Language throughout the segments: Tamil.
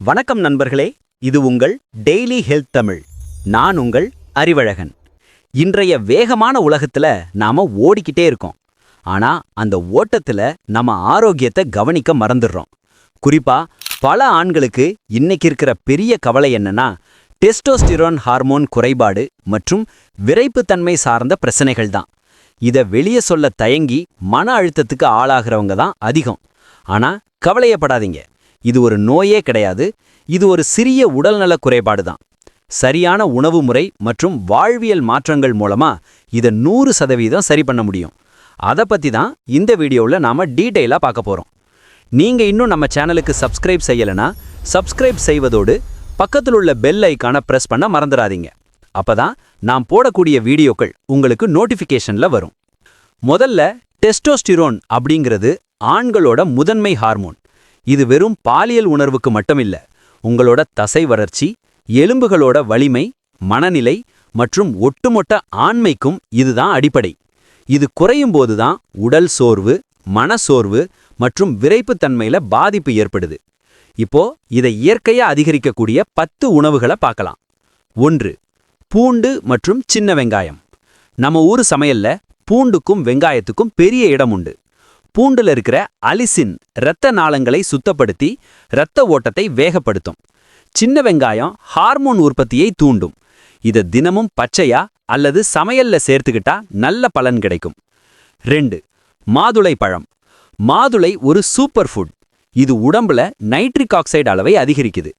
வணக்கம் நண்பர்களே இது உங்கள் டெய்லி ஹெல்த் தமிழ் நான் உங்கள் அறிவழகன். இன்றைய வேகமான உலகத்துல நாம ஓடிக்கிட்டே இருக்கோம். ஆனா அந்த ஓட்டத்துல நம்ம ஆரோக்கியத்தை கவனிக்க மறந்துடுறோம். குறிப்பா பல ஆண்களுக்கு இன்னைக்கு இருக்கிற பெரிய கவலை என்னன்னா டெஸ்டோஸ்டிரோன் ஹார்மோன் குறைபாடு மற்றும் விரைப்புத்தன்மை சார்ந்த பிரச்சனைகள் தான். இத வெளியே சொல்ல தயங்கி மன அழுத்தத்துக்கு ஆளாகிறவங்க தான் அதிகம். ஆனா கவலையப்படாதீங்க. இது ஒரு நோயே கிடையாது. இது ஒரு சிறிய உடல்நலக் குறைபாடு தான் சரியான உணவு முறை மற்றும் வாழ்வியல் மாற்றங்கள் மூலமா இதை நூறு சதவீதம் சரி பண்ண முடியும். அதை பத்தி தான் இந்த வீடியோவில் நாம டீட்டெயிலாக பார்க்க போறோம். நீங்க இன்னும் நம்ம சேனலுக்கு சப்ஸ்கிரைப் செய்யலைனா சப்ஸ்கிரைப் செய்வதோடு பக்கத்தில் உள்ள பெல் ஐக்கானை பிரஸ் பண்ண மறந்துடாதீங்க. அப்பதான் நாம் போடக்கூடிய வீடியோக்கள் உங்களுக்கு நோட்டிஃபிகேஷனில் வரும். முதல்ல டெஸ்டோஸ்டிரோன் அப்படிங்கிறது ஆண்களோட முதன்மை ஹார்மோன் இது வெறும் பாலியல் உணர்வுக்கு மட்டுமில்ல. உங்களோட தசை வளர்ச்சி எலும்புகளோட வலிமை மனநிலை மற்றும் ஒட்டுமொட்ட ஆண்மைக்கும் இதுதான் அடிப்படை. இது குறையும் போதுதான் உடல் சோர்வு மனசோர்வு மற்றும் விரைப்புத்தன்மையில பாதிப்பு ஏற்படுது. இப்போ இதை இயற்கையா அதிகரிக்கக்கூடிய பத்து உணவுகளை பார்க்கலாம். ஒன்று பூண்டு மற்றும் சின்ன வெங்காயம். நம்ம ஊர் சமையல்ல பூண்டுக்கும் வெங்காயத்துக்கும் பெரிய இடம் உண்டு. பூண்டுல இருக்கிற அலிசின் இரத்த நாளங்களை சுத்தப்படுத்தி இரத்த ஓட்டத்தை வேகப்படுத்தும். சின்ன வெங்காயம் ஹார்மோன் உற்பத்தியை தூண்டும். இதை தினமும் பச்சையா அல்லது சமையல்ல சேர்த்துக்கிட்டா நல்ல பலன் கிடைக்கும். ரெண்டு மாதுளை பழம். மாதுளை ஒரு சூப்பர் ஃபுட். இது உடம்புல நைட்ரிக் ஆக்சைடு அளவை அதிகரிக்குது.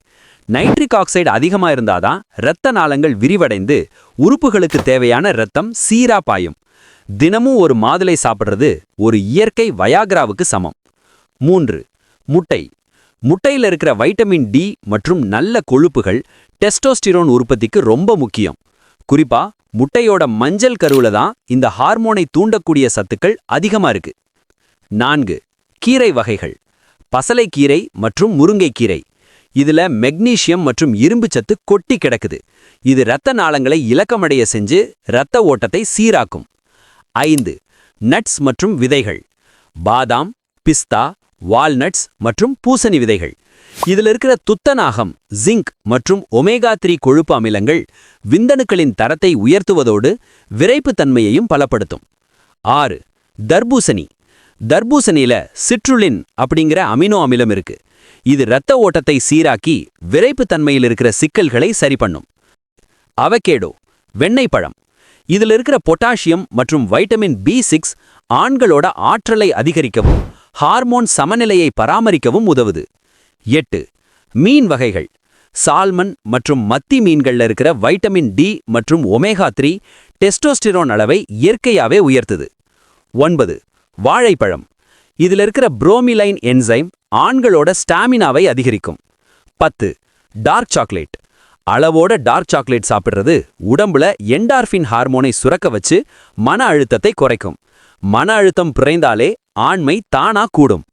நைட்ரிக் ஆக்சைடு அதிகமாக இருந்தாதான் இரத்த நாளங்கள் விரிவடைந்து உறுப்புகளுக்கு தேவையான இரத்தம் சீரா பாயும். தினமும் ஒரு மாதுளை சாப்பிடுறது ஒரு இயற்கை வயாகிராவுக்கு சமம். மூன்று முட்டை. முட்டையில இருக்கிற வைட்டமின் டி மற்றும் நல்ல கொழுப்புகள் டெஸ்டோஸ்டிரோன் உற்பத்திக்கு ரொம்ப முக்கியம். குறிப்பா முட்டையோட மஞ்சள் கருவுல தான் இந்த ஹார்மோனை தூண்டக்கூடிய சத்துக்கள் அதிகமா இருக்கு. நான்கு கீரை வகைகள். பசலைக்கீரை மற்றும் முருங்கைக்கீரை. இதுல மெக்னீசியம் மற்றும் இரும்பு சத்து கொட்டி கிடக்குது. இது இரத்த நாளங்களை இலக்கமடைய செஞ்சு இரத்த ஓட்டத்தை சீராக்கும். ஐந்து. நட்ஸ் மற்றும் விதைகள். பாதாம் பிஸ்தா வால்நட்ஸ் மற்றும் பூசணி விதைகள். இதில் இருக்கிற துத்தநாகம் ஜிங்க் மற்றும் ஒமேகா த்ரீ கொழுப்பு அமிலங்கள் விந்தணுக்களின் தரத்தை உயர்த்துவதோடு விரைப்புத்தன்மையையும் பலப்படுத்தும். ஆறு. தர்பூசணி. தர்பூசணியில சிட்ருலின் அப்படிங்கிற அமினோ அமிலம் இருக்கு. இது இரத்த ஓட்டத்தை சீராக்கி விரைப்புத்தன்மையில் இருக்கிற சிக்கல்களை சரி பண்ணும். அவகேடோ வெண்ணெய் பழம். இதுல இருக்கிற பொட்டாசியம் மற்றும் வைட்டமின் பி சிக்ஸ் ஆண்களோட ஆற்றலை அதிகரிக்கவும் ஹார்மோன் சமநிலையை பராமரிக்கவும் உதவுது. எட்டு மீன் வகைகள். சால்மன் மற்றும் மத்தி மீன்கள்ல இருக்கிற வைட்டமின் டி மற்றும் ஒமேகா த்ரீ டெஸ்டோஸ்டிரோன் அளவை இயற்கையாகவே உயர்த்துது. ஒன்பது வாழைப்பழம். இதுல இருக்கிற புரோமிலைன் என்சைம் ஆண்களோட ஸ்டாமினாவை அதிகரிக்கும். பத்து டார்க் சாக்லேட் அளவோட டார்க் சாக்லேட் சாப்பிடுறது உடம்புல என்டார்ஃபின் ஹார்மோனை சுரக்க வச்சு மன அழுத்தத்தை குறைக்கும். மன அழுத்தம் குறைந்தாலே ஆண்மை தானா கூடும்.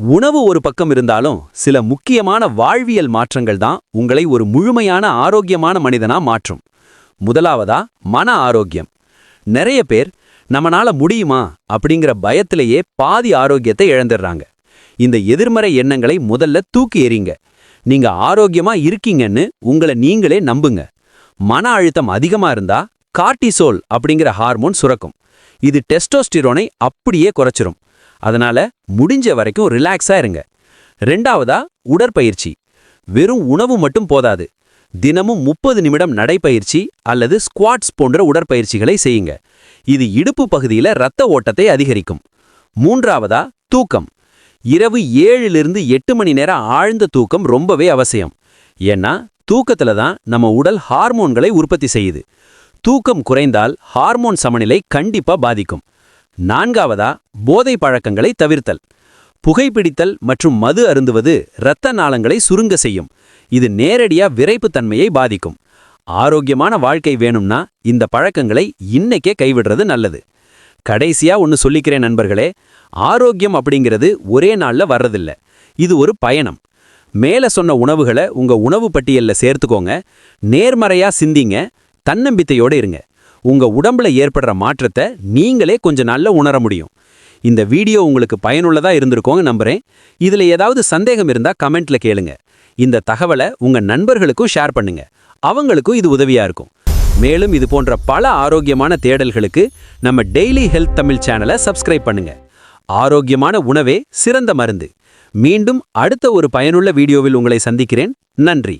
உணவு ஒரு பக்கம் இருந்தாலும் சில முக்கியமான வாழ்வியல் மாற்றங்கள் தான் உங்களை ஒரு முழுமையான ஆரோக்கியமான மனிதனா மாற்றும். முதலாவதா மன ஆரோக்கியம். நிறைய பேர் நம்மனால முடியுமா? அப்படிங்கிற பயத்திலேயே பாதி ஆரோக்கியத்தை இழந்துடுறாங்க. இந்த எதிர்மறை எண்ணங்களை முதல்ல தூக்கி எறிங்க. நீங்க ஆரோக்கியமா இருக்கீங்கன்னு உங்களை நீங்களே நம்புங்க. மன அழுத்தம் அதிகமா இருந்தா கார்டிசோல் அப்படிங்கிற ஹார்மோன் சுரக்கும். இது டெஸ்டோஸ்டிரோனை அப்படியே குறைச்சிரும். அதனால முடிஞ்ச வரைக்கும் ரிலாக்ஸா இருங்க. ரெண்டாவதா உடற்பயிற்சி. வெறும் உணவு மட்டும் போதாது. தினமும் முப்பது நிமிடம் நடைப்பயிற்சி அல்லது ஸ்குவாட்ஸ் போன்ற உடற்பயிற்சிகளை செய்யுங்க. இது இடுப்பு பகுதியில இரத்த ஓட்டத்தை அதிகரிக்கும். மூன்றாவதா தூக்கம். இரவு ஏழிலிருந்து எட்டு மணி நேரம் ஆழ்ந்த தூக்கம் ரொம்பவே அவசியம். ஏன்னா தூக்கத்துல தான் நம்ம உடல் ஹார்மோன்களை உற்பத்தி செய்யுது. தூக்கம் குறைந்தால் ஹார்மோன் சமநிலை கண்டிப்பா பாதிக்கும். நான்காவதா போதை பழக்கங்களை தவிர்த்தல். புகைப்பிடித்தல் மற்றும் மது அருந்துவது இரத்த நாளங்களை சுருங்க செய்யும். இது நேரடியா விரைப்புத்தன்மையை பாதிக்கும். ஆரோக்கியமான வாழ்க்கை வேணும்னா இந்த பழக்கங்களை இன்னைக்கே கைவிடுறது நல்லது. கடைசியா ஒன்னு சொல்லிக்கிறேன் நண்பர்களே. ஆரோக்கியம் அப்படிங்கிறது ஒரே நாள்ல வர்றதில்ல. இது ஒரு பயணம். மேல சொன்ன உணவுகளை உங்க உணவு பட்டியல்ல சேர்த்துக்கோங்க. நேர்மறையா சிந்திங்க. தன்னம்பிக்கையோட இருங்க. உங்க உடம்புல ஏற்படுற மாற்றத்தை நீங்களே கொஞ்ச நாள்ல உணர முடியும். இந்த வீடியோ உங்களுக்கு பயனுள்ளதா இருந்திருக்கோங்க நம்புறேன். இதுல ஏதாவது சந்தேகம் இருந்தா கமெண்ட்ல கேளுங்க. இந்த தகவலை உங்க நண்பர்களுக்கும் ஷேர் பண்ணுங்க. அவங்களுக்கும் இது உதவியா இருக்கும். மேலும் இது போன்ற பல ஆரோக்கியமான தேடல்களுக்கு நம்ம டெய்லி ஹெல்த் தமிழ் சேனலை சப்ஸ்கிரைப் பண்ணுங்க. ஆரோக்கியமான உணவே சிறந்த மருந்து. மீண்டும் அடுத்த ஒரு பயனுள்ள வீடியோவில் உங்களை சந்திக்கிறேன். நன்றி.